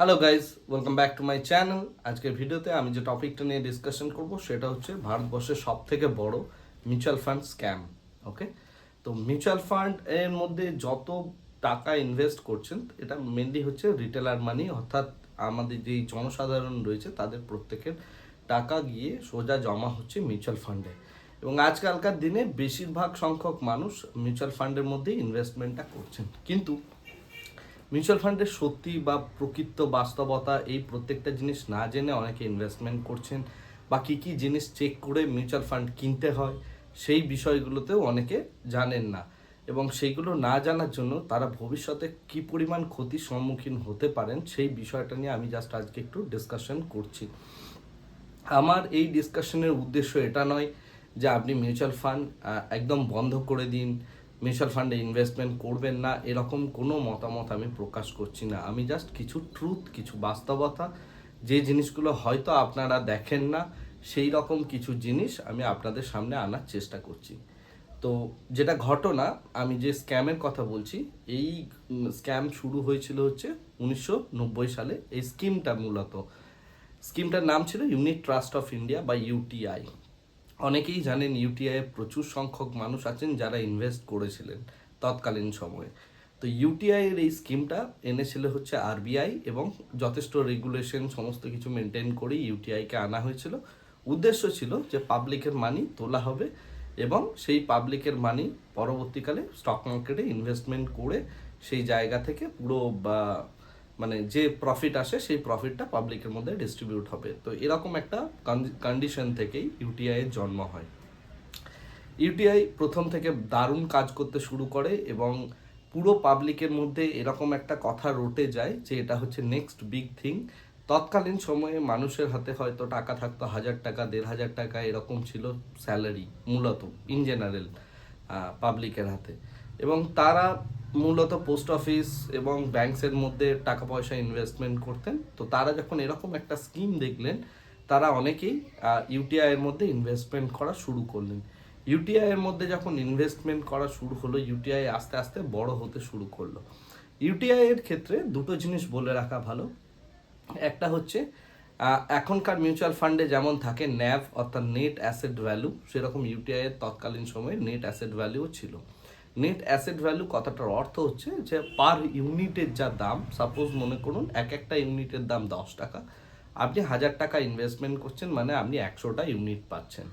Hello guys welcome back to my channel আজকের ভিডিওতে আমি যে টপিকটা নিয়ে ডিসকাশন করব, সেটা হচ্ছে ভারতবর্ষের সব থেকে বড় মিউচুয়াল ফান্ড স্ক্যাম ওকে তো মিউচুয়াল ফান্ড এর মধ্যে যত টাকা ইনভেস্ট করছেন, এটা মেনলি হচ্ছে রিটেলার মানি অর্থাৎ আমাদের যেই জনসাধারণ রয়েছে, তাদের প্রত্যেকের টাকা গিয়ে সোজা জমা হচ্ছে মিউচুয়াল ফান্ডে এবং আজকালকার দিনে বেশিরভাগ সংখ্যক মানুষ মিউচুয়াল ফান্ডের মধ্যে ইনভেস্টমেন্টটা করছেন। কিন্তু মিউচুয়াল ফান্ডের সত্যি বা প্রকৃত বাস্তবতা এই প্রত্যেকটা জিনিস না জেনে অনেকে ইনভেস্টমেন্ট করছেন বা কী কী জিনিস চেক করে মিউচুয়াল ফান্ড কিনতে হয়, সেই বিষয়গুলোতেও অনেকে জানেন না। এবং সেইগুলো না জানার জন্য তারা ভবিষ্যতে কী পরিমাণ ক্ষতির সম্মুখীন হতে পারেন, সেই বিষয়টা নিয়ে আমি জাস্ট আজকে একটু ডিসকাশন করছি। আমার এই ডিসকাশনের উদ্দেশ্য এটা নয় যে আপনি মিউচুয়াল ফান্ড একদম বন্ধ করে দিন মিউচুয়াল ফান্ডে ইনভেস্টমেন্ট করবেন না, এরকম কোনো মতামত আমি প্রকাশ করছি না। আমি জাস্ট কিছু ট্রুথ কিছু বাস্তবতা, যে জিনিসগুলো হয়তো আপনারা দেখেন না, সেই রকম কিছু জিনিস আমি আপনাদের সামনে আনার চেষ্টা করছি। তো যেটা ঘটনা, আমি যে স্ক্যামের কথা বলছি, এই স্ক্যাম শুরু হয়েছিল হচ্ছে উনিশশো নব্বই সালে। এই স্কিমটা মূলত স্কিমটার নাম ছিল ইউনিট ট্রাস্ট অফ ইন্ডিয়া বা ইউটিআই অনেকেই জানেন ইউটিআই প্রচুর সংখ্যক মানুষ আছেন যারা ইনভেস্ট করেছিলেন তৎকালীন সময়ে। তো ইউটিআই এর এই স্কিমটা এনেছিল হচ্ছে আরবিআই এবং যথেষ্ট রেগুলেশন সমস্ত কিছু মেনটেন করে ইউটিআইকে আনা হয়েছিল। উদ্দেশ্য ছিল যে পাবলিকের মানি তোলা হবে এবং সেই পাবলিকের মানি পরবর্তীকালে স্টক মার্কেটে ইনভেস্টমেন্ট করে সেই জায়গা থেকে পুরো বা মানে যে প্রফিট আসে, সেই প্রফিটটা পাবলিকের মধ্যে ডিস্ট্রিবিউট হবে। তো এরকম একটা কন্ডিশন থেকেই ইউটিআই এর জন্ম হয়। ইউটিআই প্রথম থেকে দারুণ কাজ করতে শুরু করে এবং পুরো পাবলিকের মধ্যে এরকম একটা কথা রটে যায় যে এটা হচ্ছে নেক্সট বিগ থিং তৎকালীন সময়ে মানুষের হাতে হয়তো টাকা থাকতো হাজার টাকা, দেড় হাজার টাকা এরকম ছিল স্যালারি মূলত ইন জেনারেল পাবলিকের হাতে। এবং তারা মূলত পোস্ট অফিস এবং ব্যাংকসের মধ্যে টাকা পয়সা ইনভেস্টমেন্ট করতেন। তো তারা যখন এরকম একটা স্কিম দেখলেন, তারা অনেকেই ইউটিআই এর মধ্যে ইনভেস্টমেন্ট করা শুরু করলেন। ইউটিআই এর মধ্যে যখন ইনভেস্টমেন্ট করা শুরু হলো ইউটিআই আস্তে আস্তে বড় হতে শুরু করল। ইউটিআই এর ক্ষেত্রে দুটো জিনিস বলে রাখা ভালো। একটা হচ্ছে এখনকার মিউচুয়াল ফান্ডে যেমন থাকে ন্যাভ অর্থাৎ নেট অ্যাসেট ভ্যালু সেরকম ইউটিআই এর তৎকালীন সময়ে নেট অ্যাসেট ভ্যালুও ছিল। নেট অ্যাসেট ভ্যালু কথাটার অর্থ হচ্ছে যে পার ইউনিটের যা দাম সাপোজ মনে করুন এক একটা ইউনিটের দাম দশ টাকা, আপনি হাজার টাকা ইনভেস্টমেন্ট করছেন মানে আপনি একশোটা ইউনিট পাচ্ছেন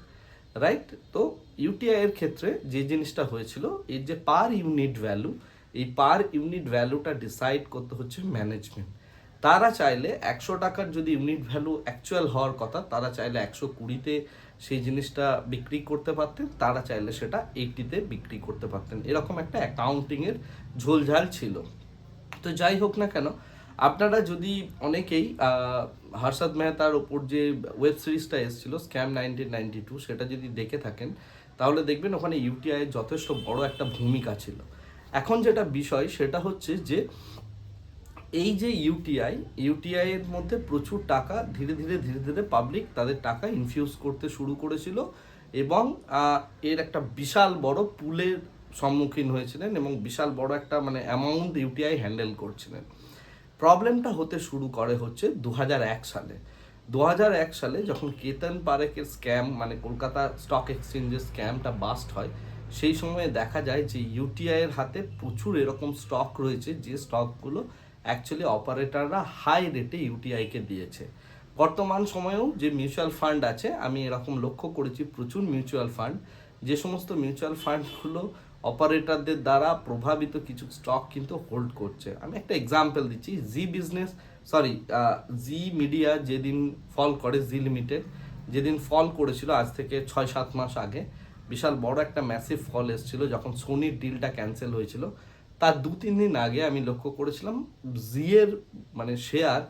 রাইট তো ইউটিআই এর ক্ষেত্রে যে জিনিসটা হয়েছিল, এই যে পার ইউনিট ভ্যালু এই পার ইউনিট ভ্যালুটা ডিসাইড করতে হচ্ছে ম্যানেজমেন্ট তারা চাইলে একশো টাকার যদি ইউনিট ভ্যালু অ্যাকচুয়াল হওয়ার কথা, তারা চাইলে একশো কুড়িতে সেই জিনিসটা বিক্রি করতে পারতেন, তারা চাইলে সেটা এইটিতে বিক্রি করতে পারতেন। এরকম একটা অ্যাকাউন্টিংয়ের ঝোলঝাল ছিল। তো যাই হোক না কেন, আপনারা যদি অনেকেই হর্ষদ মেহতার ওপর যে ওয়েব সিরিজটা এসেছিল, স্ক্যাম নাইনটিন নাইনটি টু, সেটা যদি দেখে থাকেন, তাহলে দেখবেন ওখানে ইউটিআই এর যথেষ্ট বড় একটা ভূমিকা ছিল। এখন যেটা বিষয়, সেটা হচ্ছে যে এই যে ইউটিআই ইউটিআই এর মধ্যে প্রচুর টাকা ধীরে ধীরে ধীরে ধীরে পাবলিক তাদের টাকা ইনফিউজ করতে শুরু করেছিল এবং এর একটা বিশাল বড় পুলের সম্মুখীন হয়েছিলেন এবং বিশাল বড় একটা মানে অ্যামাউন্ট ইউটিআই হ্যান্ডেল করছিলেন। প্রবলেমটা হতে শুরু করে হচ্ছে দু হাজার এক সালে। দু হাজার এক সালে যখন কেতন পারেকের স্ক্যাম মানে কলকাতা স্টক এক্সচেঞ্জের স্ক্যামটা বাস্ট হয়, সেই সময়ে দেখা যায় যে ইউটিআইয়ের হাতে প্রচুর এরকম স্টক রয়েছে যে স্টকগুলো অ্যাকচুয়ালি অপারেটাররা হাই রেটে ইউটিআইকে দিয়েছে। বর্তমান সময়েও যে মিউচুয়াল ফান্ড আছে, আমি এরকম লক্ষ্য করেছি, প্রচুর মিউচুয়াল ফান্ড যে সমস্ত মিউচুয়াল ফান্ডগুলো অপারেটরদের দ্বারা প্রভাবিত কিছু স্টক কিন্তু হোল্ড করছে। আমি একটা এক্সাম্পল দিচ্ছি Zee business sorry Zee media যেদিন ফল করে জি লিমিটেড যেদিন ফল করেছিল আজ থেকে ছয় সাত মাস আগে, বিশাল বড় একটা ম্যাসিভ ফল এসেছিল যখন সোনির ডিলটা ক্যান্সেল হয়েছিল। তার দু, তিন দিন আগে আমি লক্ষ্য করেছিলাম জিয়ের মানে শেয়ার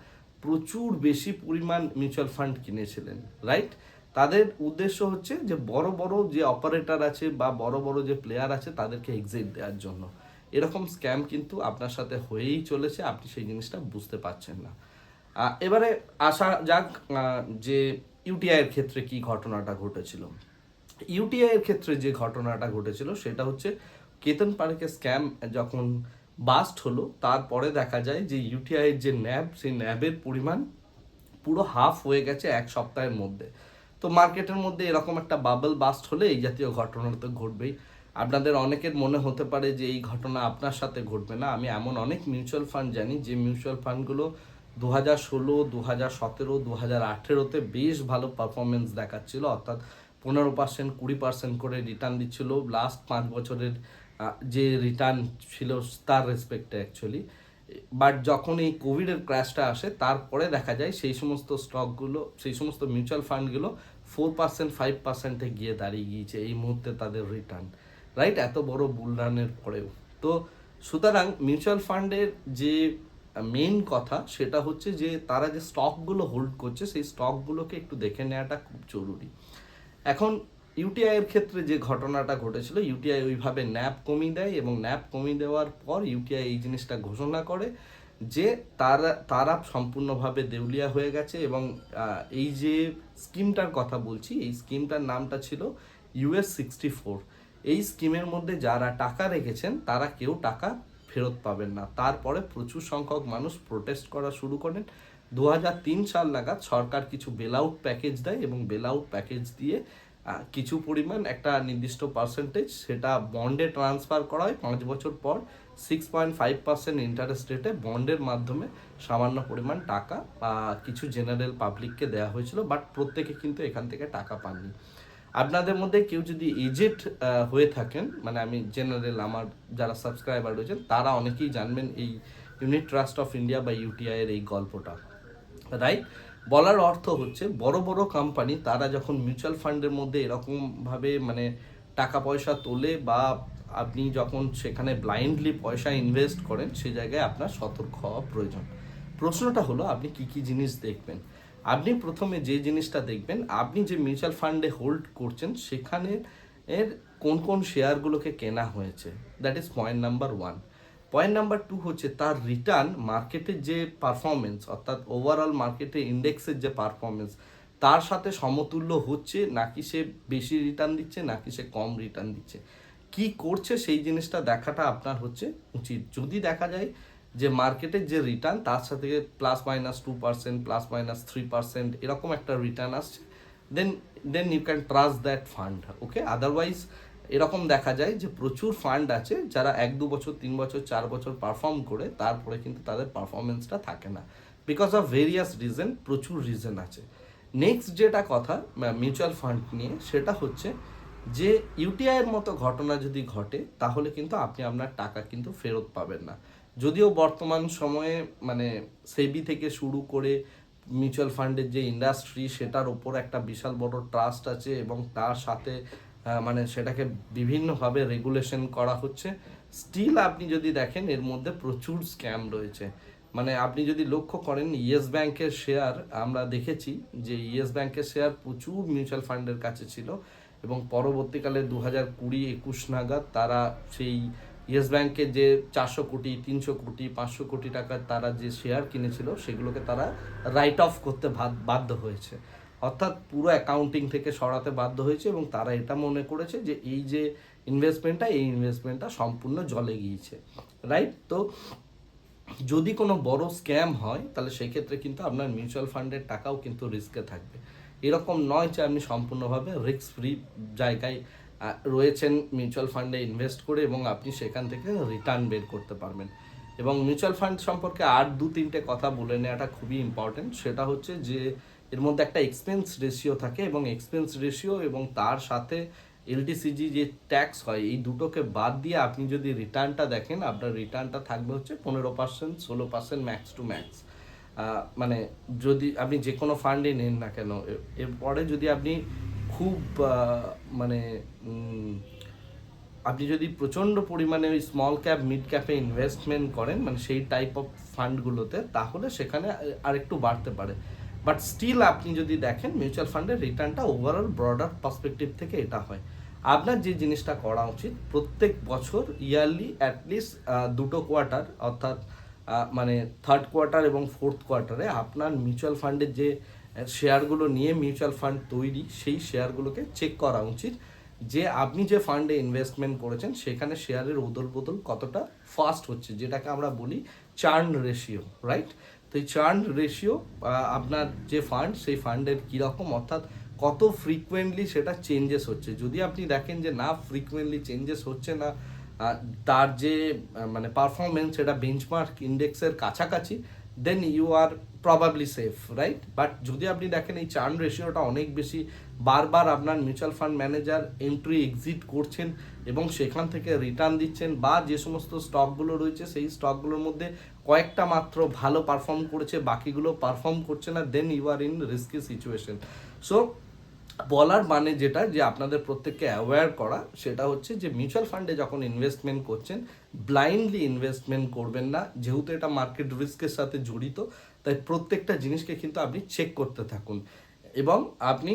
প্রচুর বেশি পরিমাণ মিউচুয়াল ফান্ড কিনেছিলেন রাইট তাদের উদ্দেশ্য হচ্ছে যে বড় বড় যে অপারেটর আছে বা বড় বড় যে প্লেয়ার আছে তাদেরকে এক্সিট দেওয়ার জন্য। এরকম স্ক্যাম কিন্তু আপনার সাথে হয়েই চলেছে, আপনি সেই জিনিসটা বুঝতে পারছেন না। এবারে আসা যাক যে ইউটিআইয়ের ক্ষেত্রে কি ঘটনাটা ঘটেছিল। ইউটিআইয়ের ক্ষেত্রে যে ঘটনাটা ঘটেছিল, সেটা হচ্ছে কেতন পার্কের স্ক্যাম যখন বাস্ট হলো, তারপরে দেখা যায় যে ইউটিআই এর যে ন্যাব, সেই ন্যাবের পরিমাণ পুরো হাফ হয়ে গেছে এক সপ্তাহের মধ্যে। তো মার্কেটের মধ্যে এরকম একটা বাবল বাস্ট হলে এই জাতীয় ঘটনা তো ঘটবেই। আপনাদের অনেকের মনে হতে পারে যে এই ঘটনা আপনার সাথে ঘটবে না। আমি এমন অনেক মিউচুয়াল ফান্ড জানি যে মিউচুয়াল ফান্ডগুলো দু হাজার ষোলো দু হাজার সতেরো দু হাজার আঠেরোতে বেশ ভালো পারফরমেন্স দেখাচ্ছিল। অর্থাৎ পনেরো পার্সেন্ট কুড়ি পার্সেন্ট করে রিটার্ন দিচ্ছিল। লাস্ট পাঁচ বছরের যে রিটার্ন ছিল তার রেসপেক্টে অ্যাকচুয়ালি বাট যখন এই কোভিডের ক্র্যাশটা আসে, তারপরে দেখা যায় সেই সমস্ত স্টকগুলো সেই সমস্ত মিউচুয়াল ফান্ডগুলো ফোর পার্সেন্ট ফাইভ পার্সেন্টে গিয়ে দাঁড়িয়ে গিয়েছে এই মুহূর্তে তাদের রিটার্ন রাইট এত বড় বুল রানের পরেও। তো সুতরাং মিউচুয়াল ফান্ডের যে মেন কথা, সেটা হচ্ছে যে তারা যে স্টকগুলো হোল্ড করছে, সেই স্টকগুলোকে একটু দেখে নেওয়াটা খুব জরুরি। এখন ইউটিআই এর ক্ষেত্রে যে ঘটনাটা ঘটেছিল ইউটিআই ওইভাবে ন্যাপ কমিয়ে দেয় এবং ন্যাপ কমিয়ে দেওয়ার পর ইউটিআই এই জিনিসটা ঘোষণা করে যে তারা তারা সম্পূর্ণভাবে দেউলিয়া হয়ে গেছে এবং এই যে স্কিমটার কথা বলছি, এই স্কিমটার নামটা ছিল ইউএস সিক্সটি ফোর এই স্কিমের মধ্যে যারা টাকা রেখেছেন, তারা কেউ টাকা ফেরত পাবেন না। তারপরে প্রচুর সংখ্যক মানুষ প্রোটেস্ট করা শুরু করেন। দু হাজার তিন সাল নাগাদ সরকার কিছু বেল আউট প্যাকেজ দেয় এবং বেল আউট প্যাকেজ দিয়ে কিছু পরিমাণ একটা নির্দিষ্ট পার্সেন্টেজ সেটা বন্ডে ট্রান্সফার করা হয়। পাঁচ বছর পর six point five percent interest রেটে বন্ডের মাধ্যমে সামান্য পরিমাণ টাকা আহ, কিছু জেনারেল পাবলিককে দেওয়া হয়েছিল বাট প্রত্যেকে কিন্তু এখান থেকে টাকা পাননি। আপনাদের মধ্যে কেউ যদি এজেড হয়ে থাকেন মানে আমি জেনারেল আমার যারা সাবস্ক্রাইবার রয়েছেন তারা অনেকেই জানবেন এই ইউনিট ট্রাস্ট অফ ইন্ডিয়া বা ইউটিআই এর এই গল্পটা। রাইট বলার অর্থ হচ্ছে বড় বড় কোম্পানি তারা যখন মিউচুয়াল ফান্ডের মধ্যে এরকমভাবে মানে টাকা পয়সা তোলে বা আপনি যখন সেখানে ব্লাইন্ডলি পয়সা ইনভেস্ট করেন সেই জায়গায় আপনার সতর্ক হওয়া প্রয়োজন। প্রশ্নটা হলো, আপনি কি কি জিনিস দেখবেন? আপনি প্রথমে যে জিনিসটা দেখবেন, আপনি যে মিউচুয়াল ফান্ডে হোল্ড করছেন সেখানে এর কোন কোন শেয়ারগুলোকে কেনা হয়েছে? That is point number one point number two হচ্ছে তার রিটার্ন মার্কেটের যে পারফরমেন্স অর্থাৎ ওভারঅল মার্কেটে ইন্ডেক্সের যে পারফরমেন্স তার সাথে সমতুল্য হচ্ছে নাকি সে বেশি রিটার্ন দিচ্ছে, নাকি সে কম রিটার্ন দিচ্ছে। কি করছে সেই জিনিসটা দেখাটা আপনার হচ্ছে উচিত। যদি দেখা যায় যে মার্কেটের যে রিটার্ন তার সাথে plus minus two percent plus minus three percent এরকম একটা রিটার্ন আসছে then then you can trust that fund okay otherwise এরকম দেখা যায় যে প্রচুর ফান্ড আছে যারা এক, দু বছর, তিন বছর, চার বছর পারফর্ম করে তারপরে কিন্তু তাদের পারফরমেন্সটা থাকে না। বিকজ অফ ভেরিয়াস রিজন প্রচুর রিজন আছে। নেক্সট যেটা কথা মিউচুয়াল ফান্ড নিয়ে, সেটা হচ্ছে যে ইউটিআই এর মতো ঘটনা যদি ঘটে, তাহলে কিন্তু আপনি আপনার টাকা কিন্তু ফেরত পাবেন না। যদিও বর্তমান সময়ে মানে সেবি থেকে শুরু করে মিউচুয়াল ফান্ডের যে ইন্ডাস্ট্রি সেটার ওপর একটা বিশাল বড় ট্রাস্ট আছে এবং তার সাথে মানে সেটাকে বিভিন্নভাবে রেগুলেশন করা হচ্ছে। স্টিল আপনি যদি দেখেন, এর মধ্যে প্রচুর স্ক্যাম রয়েছে। মানে আপনি যদি লক্ষ্য করেন, ইয়েস ব্যাংকের শেয়ার আমরা দেখেছি যে ইয়েস ব্যাংকের শেয়ার প্রচুর মিউচুয়াল ফান্ডের কাছে ছিল এবং পরবর্তীকালে দু হাজার কুড়ি, একুশ নাগাদ তারা সেই ইয়েস ব্যাংকের যে চারশো কোটি, তিনশো কোটি, পাঁচশো কোটি টাকার তারা যে শেয়ার কিনেছিল, সেগুলোকে তারা রাইট অফ করতে বাধ্য হয়েছে। অর্থাৎ পুরো অ্যাকাউন্টিং থেকে সরাতে বাধ্য হয়েছে এবং তারা এটা মনে করেছে যে এই যে ইনভেস্টমেন্টটা এই ইনভেস্টমেন্টটা সম্পূর্ণ জলে গিয়েছে রাইট তো যদি কোনো বড় স্ক্যাম হয়, তাহলে সেক্ষেত্রে কিন্তু আপনার মিউচুয়াল ফান্ডের টাকাও কিন্তু রিস্কে থাকবে। এরকম নয় যে আপনি সম্পূর্ণভাবে রিস্ক ফ্রি জায়গায় রয়েছেন মিউচুয়াল ফান্ডে ইনভেস্ট করে এবং আপনি সেখান থেকে রিটার্ন বের করতে পারবেন। এবং মিউচুয়াল ফান্ড সম্পর্কে আর দু তিনটে কথা বলে নেওয়াটা খুবই ইম্পর্টেন্ট সেটা হচ্ছে যে এর মধ্যে একটা এক্সপেন্স রেশিও থাকে এবং এক্সপেন্স রেশিও এবং তার সাথে এলটিসিজি যে ট্যাক্স হয়, এই দুটোকে বাদ দিয়ে আপনি যদি রিটার্নটা দেখেন, আপনার রিটার্নটা থাকবে হচ্ছে পনেরো পার্সেন্ট ষোলো পার্সেন্ট ম্যাক্স টু ম্যাক্স মানে যদি আপনি যে কোনো ফান্ডে নেন না কেন এরপরে যদি আপনি খুব মানে আপনি যদি প্রচণ্ড পরিমাণে ওই স্মল ক্যাপ মিড ক্যাপে ইনভেস্টমেন্ট করেন মানে সেই টাইপ অফ ফান্ডগুলোতে তাহলে সেখানে আরেকটু বাড়তে পারে। বাট স্টিল আপনি যদি দেখেন মিউচুয়াল ফান্ডের রিটার্নটা ওভারঅল ব্রডার পার্সপেক্টিভ থেকে এটা হয়। আপনার যে জিনিসটা করা উচিত, প্রত্যেক বছর ইয়ারলি অ্যাটলিস্ট দুটো কোয়ার্টার অর্থাৎ মানে থার্ড কোয়ার্টার এবং ফোর্থ কোয়ার্টারে আপনার মিউচুয়াল ফান্ডের যে শেয়ারগুলো নিয়ে মিউচুয়াল ফান্ড তৈরি, সেই শেয়ারগুলোকে চেক করা উচিত। যে আপনি যে ফান্ডে ইনভেস্টমেন্ট করেছেন, সেখানে শেয়ারের উদল বদল কতটা ফাস্ট হচ্ছে, যেটাকে আমরা বলি চার্ন রেশিও রাইট তো এই চার্ন রেশিও আপনার যে ফান্ড সেই ফান্ডের কীরকম অর্থাৎ কত ফ্রিকুয়েন্টলি সেটা চেঞ্জেস হচ্ছে? যদি আপনি দেখেন যে না ফ্রিকুয়েন্টলি চেঞ্জেস হচ্ছে না তার যে মানে পারফরমেন্স সেটা বেঞ্চমার্ক ইন্ডেক্সের কাছাকাছি then you are probably safe right but যদি আপনি দেখেন এই চার্ন রেশিওটা অনেক বেশি, বারবার আপনার mutual fund manager entry exit করছেন এবং সেখান থেকে রিটার্ন দিচ্ছেন বা যে সমস্ত স্টকগুলো রয়েছে সেই স্টকগুলোর মধ্যে কয়েকটা মাত্র ভালো পারফর্ম করেছে, বাকিগুলো পারফর্ম করছে না then you are in risky situation so বলার মানে যেটা যে আপনাদের প্রত্যেককে অ্যাওয়্যার করা, সেটা হচ্ছে যে মিউচুয়াল ফান্ডে যখন ইনভেস্টমেন্ট করছেন ব্লাইন্ডলি ইনভেস্টমেন্ট করবেন না, যেহেতু এটা মার্কেট রিস্কের সাথে জড়িত তাই প্রত্যেকটা জিনিসকে কিন্তু আপনি চেক করতে থাকুন। এবং আপনি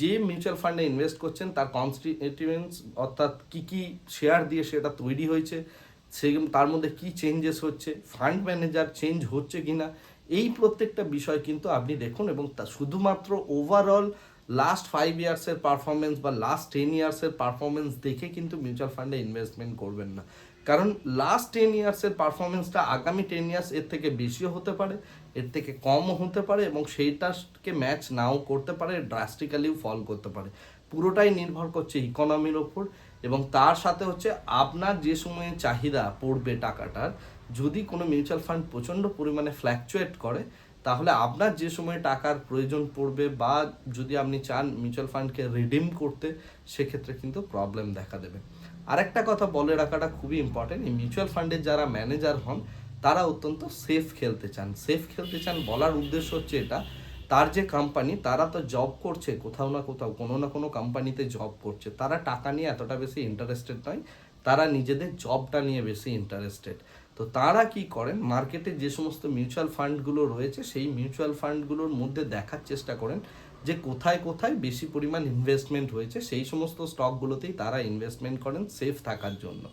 যে মিউচুয়াল ফান্ডে ইনভেস্ট করছেন, তার কনস্টিটিউয়েন্স অর্থাৎ কি কি শেয়ার দিয়ে সেটা তৈরি হয়েছে, সেই তার মধ্যে কি চেঞ্জেস হচ্ছে ফান্ড ম্যানেজার চেঞ্জ হচ্ছে কি না এই প্রত্যেকটা বিষয় কিন্তু আপনি দেখুন এবং তা শুধুমাত্র ওভারঅল লাস্ট ফাইভ ইয়ার্সের পারফরমেন্স বা লাস্ট টেন ইয়ার্সের পারফরমেন্স দেখে কিন্তু মিউচুয়াল ফান্ডে ইনভেস্টমেন্ট করবেন না। কারণ লাস্ট টেন ইয়ার্সের পারফরমেন্সটা আগামী টেন ইয়ার্স এর থেকে বেশিও হতে পারে এর থেকে কমও হতে পারে এবং সেইটাকে ম্যাচ নাও করতে পারে, ড্রাস্টিক্যালিও ফল করতে পারে। পুরোটাই নির্ভর করছে ইকোনমির ওপর এবং তার সাথে হচ্ছে আপনার যে সময়ে চাহিদা পড়বে টাকাটার, যদি কোনো মিউচুয়াল ফান্ড প্রচণ্ড পরিমাণে ফ্ল্যাকচুয়েট করে, তাহলে আপনার যে সময়ে টাকার প্রয়োজন পড়বে বা যদি আপনি চান মিউচুয়াল ফান্ডকে রিডিম করতে, সেক্ষেত্রে কিন্তু প্রবলেম দেখা দেবে। আরেকটা কথা বলে রাখাটা খুবই ইম্পর্টেন্ট এই মিউচুয়াল ফান্ডের যারা ম্যানেজার হন তারা অত্যন্ত সেফ খেলতে চান। সেফ খেলতে চান বলার উদ্দেশ্য হচ্ছে এটা। তার যে কোম্পানি তারা তো জব করছে, কোথাও না কোথাও, কোনো না কোনো কোম্পানিতে জব করছে। তারা টাকা নিয়ে এতটা বেশি ইন্টারেস্টেড নয়, তারা নিজেদের জবটা নিয়ে বেশি ইন্টারেস্টেড তো তারা কি করেন মার্কেটে যে সমস্ত মিউচুয়াল ফান্ডগুলো রয়েছে, সেই মিউচুয়াল ফান্ডগুলোর মধ্যে দেখার চেষ্টা করেন যে কোথায় কোথায় বেশি পরিমাণ ইনভেস্টমেন্ট হয়েছে। সেই সমস্ত স্টকগুলোতেই তারা ইনভেস্টমেন্ট করেন সেফ থাকার জন্য।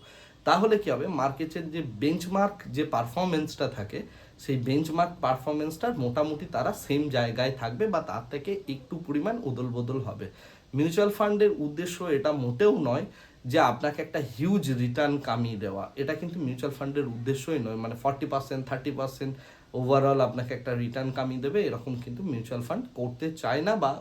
তাহলে কি হবে? মার্কেটের যে বেঞ্চমার্ক যে পারফরমেন্সটা থাকে, সেই বেঞ্চমার্ক পারফরমেন্সটার মোটামুটি তারা সেম জায়গায় থাকবে বা তার থেকে একটু পরিমাণ উদল বদল হবে। মিউচুয়াল ফান্ডের উদ্দেশ্য এটা মোটেও নয় যে আপনাকে একটা হিউজ রিটার্ন কামিয়ে দেওয়া। এটা কিন্তু মিউচুয়াল ফান্ডের উদ্দেশ্যই নয়। মানে forty percent thirty percent overall আপনাকে একটা রিটার্ন কামিয়ে দেবে। এরকম কিন্তু মিউচুয়াল ফান্ড করতে চায় না বা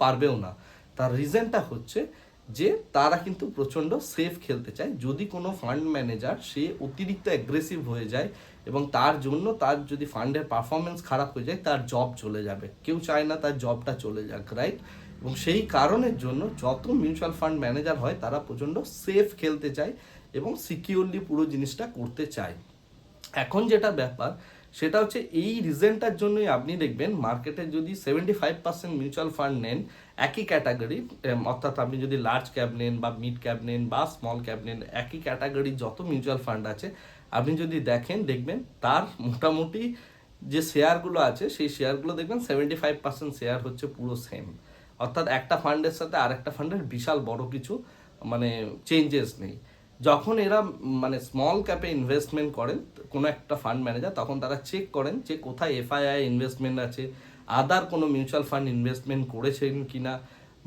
পারবেও না। তার রিজনটা হচ্ছে যে তারা কিন্তু প্রচণ্ড সেফ খেলতে চায়। যদি কোনো ফান্ড ম্যানেজার সে অতিরিক্ত অ্যাগ্রেসিভ হয়ে যায় এবং তার জন্য তার যদি ফান্ডের পারফরমেন্স খারাপ হয়ে যায়, তার জব চলে যাবে। কেউ চায় না তার জবটা চলে যাক রাইট এবং সেই কারণের জন্য যত মিউচুয়াল ফান্ড ম্যানেজার হয়, তারা প্রচণ্ড সেফ খেলতে চায় এবং সিকিউরলি পুরো জিনিসটা করতে চায়। এখন যেটা ব্যাপার, সেটা হচ্ছে এই রিজনটার জন্যই আপনি দেখবেন মার্কেটে যদি seventy five percent mutual fund নেন একই ক্যাটাগরি অর্থাৎ আপনি যদি লার্জ ক্যাব নেন বা মিড ক্যাব নেন বা স্মল ক্যাব নেন একই ক্যাটাগরির যত মিউচুয়াল ফান্ড আছে, আপনি যদি দেখেন, দেখবেন তার মোটামুটি যে শেয়ারগুলো আছে, সেই শেয়ারগুলো দেখবেন সেভেন্টি ফাইভ পার্সেন্ট শেয়ার হচ্ছে পুরো সেম অর্থাৎ একটা ফান্ডের সাথে আরেকটা ফান্ডের বিশাল বড় কিছু মানে চেঞ্জেস নেই। যখন এরা মানে স্মল ক্যাপে ইনভেস্টমেন্ট করেন, কোনো একটা ফান্ড ম্যানেজার তখন তারা চেক করেন যে কোথায় এফআইআই ইনভেস্টমেন্ট আছে আদার কোনো মিউচুয়াল ফান্ড ইনভেস্টমেন্ট করেছেন কিনা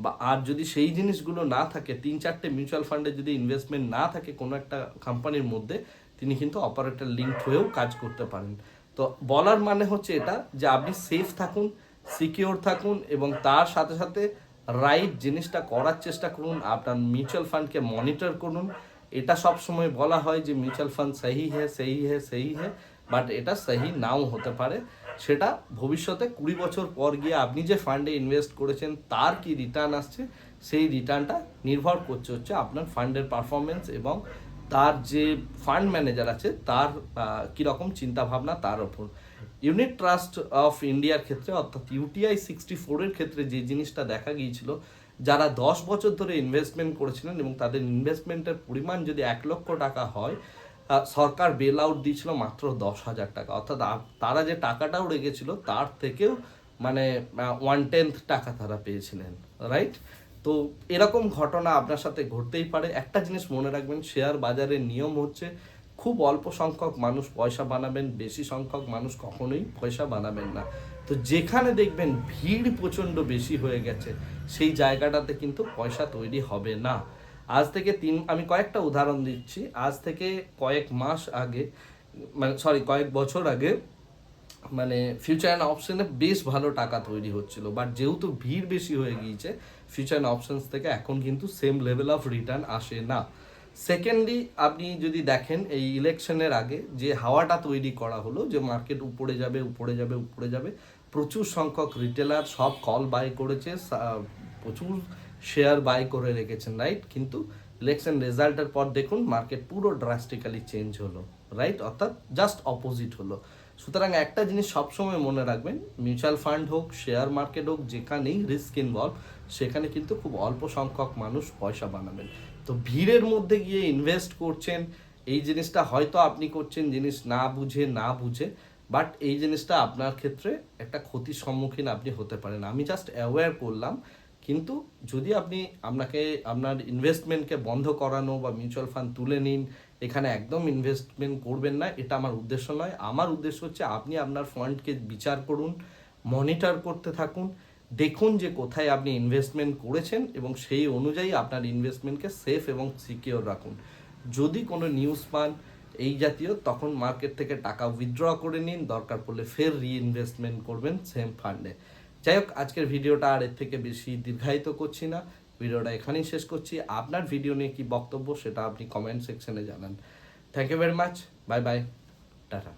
বা আর যদি সেই জিনিসগুলো না থাকে, তিন চারটে মিউচুয়াল ফান্ডে যদি ইনভেস্টমেন্ট না থাকে কোনো একটা কোম্পানির মধ্যে, তিনি কিন্তু অপারেটর লিঙ্ক হয়েও কাজ করতে পারেন। তো বলার মানে হচ্ছে এটা যে আপনি সেফ থাকুন সিকিওর থাকুন এবং তার সাথে সাথে রাইট জিনিসটা করার চেষ্টা করুন, আপনার মিউচুয়াল ফান্ডকে মনিটর করুন। এটা সব সময় বলা হয় যে মিউচুয়াল ফান্ড সেই হ্যাঁ সেই হ্যাঁ সেই হ্যাঁ বাট এটা সহি নাও হতে পারে। সেটা ভবিষ্যতে কুড়ি বছর পর গিয়ে আপনি যে ফান্ডে ইনভেস্ট করেছেন, তার কি রিটার্ন আসছে, সেই রিটার্নটা নির্ভর করছে হচ্ছে আপনার ফান্ডের পারফরমেন্স এবং তার যে ফান্ড ম্যানেজার আছে, তার কীরকম চিন্তাভাবনা তার ওপর। ইউনিট ট্রাস্ট অফ ইন্ডিয়ার ক্ষেত্রে অর্থাৎ ইউটিআই সিক্সটি ফোরের ক্ষেত্রে যে জিনিসটা দেখা গিয়েছিল, যারা দশ বছর ধরে ইনভেস্টমেন্ট করেছিলেন এবং তাদের ইনভেস্টমেন্টের পরিমাণ যদি এক লক্ষ টাকা হয় সরকার বেল আউট দিয়েছিল মাত্র দশ হাজার টাকা। অর্থাৎ তারা যে টাকাটাও রেখেছিল, তার থেকেও মানে ওয়ান টেন্থ টাকা তারা পেয়েছিলেন রাইট তো এরকম ঘটনা আপনার সাথে ঘটতেই পারে। একটা জিনিস মনে রাখবেন শেয়ার বাজারের নিয়ম হচ্ছে, খুব অল্প সংখ্যক মানুষ পয়সা বানাবেন, বেশি সংখ্যক মানুষ কখনোই পয়সা বানাবেন না। তো যেখানে দেখবেন ভিড় প্রচণ্ড বেশি হয়ে গেছে, সেই জায়গাটাতে কিন্তু পয়সা তৈরি হবে না। আজ থেকে তিন, আমি কয়েকটা উদাহরণ দিচ্ছি। আজ থেকে কয়েক মাস আগে মানে সরি কয়েক বছর আগে মানে ফিউচার অ্যান্ড অপশনে বেশ ভালো টাকা তৈরি হচ্ছিল। বাট যেহেতু ভিড় বেশি হয়ে গিয়েছে ফিউচার অ্যান্ড অপশনস থেকে এখন কিন্তু সেম লেভেল অফ রিটার্ন আসে না। সেকেন্ডলি আপনি যদি দেখেন, এই ইলেকশনের আগে যে হাওয়াটা তৈরি করা হলো, যে মার্কেট উপরে যাবে উপরে যাবে উপরে যাবে, প্রচুর সংখ্যক রিটেলার সব কল বাই করেছে প্রচুর শেয়ার বাই করে রেখেছেন রাইট কিন্তু ইলেকশন রেজাল্টের পর দেখুন মার্কেট পুরো ড্রাস্টিক্যালি চেঞ্জ হলো রাইট অর্থাৎ জাস্ট অপোজিট হলো। সুতরাং একটা জিনিস সবসময় মনে রাখবেন মিউচুয়াল ফান্ড হোক শেয়ার মার্কেট হোক, যেখানেই রিস্ক ইনভলভ সেখানে কিন্তু খুব অল্প সংখ্যক মানুষ পয়সা বানাবেন। তো ভিড়ের মধ্যে গিয়ে ইনভেস্ট করছেন, এই জিনিসটা হয়তো আপনি করছেন, জিনিস না বুঝে না বুঝে বাট এই জিনিসটা আপনার ক্ষেত্রে একটা ক্ষতির সম্মুখীন আপনি হতে পারেন। আমি জাস্ট অ্যাওয়্যার করলাম কিন্তু যদি আপনি আপনাকে, আপনার ইনভেস্টমেন্টকে বন্ধ করানো বা মিউচুয়াল ফান্ড তুলে নিন, এখানে একদম ইনভেস্টমেন্ট করবেন না, এটা আমার উদ্দেশ্য নয়। আমার উদ্দেশ্য হচ্ছে আপনি আপনার ফান্ডকে বিচার করুন মনিটর করতে থাকুন, দেখুন যে কোথায় আপনি ইনভেস্টমেন্ট করেছেন এবং সেই অনুযায়ী আপনার ইনভেস্টমেন্টকে সেফ এবং সিকিওর রাখুন। যদি কোনো নিউজ পান এই জাতীয়, তখন মার্কেট থেকে টাকা উইথড্র করে নিন, দরকার পড়লে ফের রিইনভেস্টমেন্ট করবেন সেম ফান্ডে যাই হোক, আজকের ভিডিওটা আর এর থেকে বেশি দীর্ঘায়িত করছি না। ভিডিওটা এখানেই শেষ করছি। আপনার ভিডিও নিয়ে কি বক্তব্য সেটা আপনি কমেন্ট সেকশনে জানান। Thank you very much bye bye tata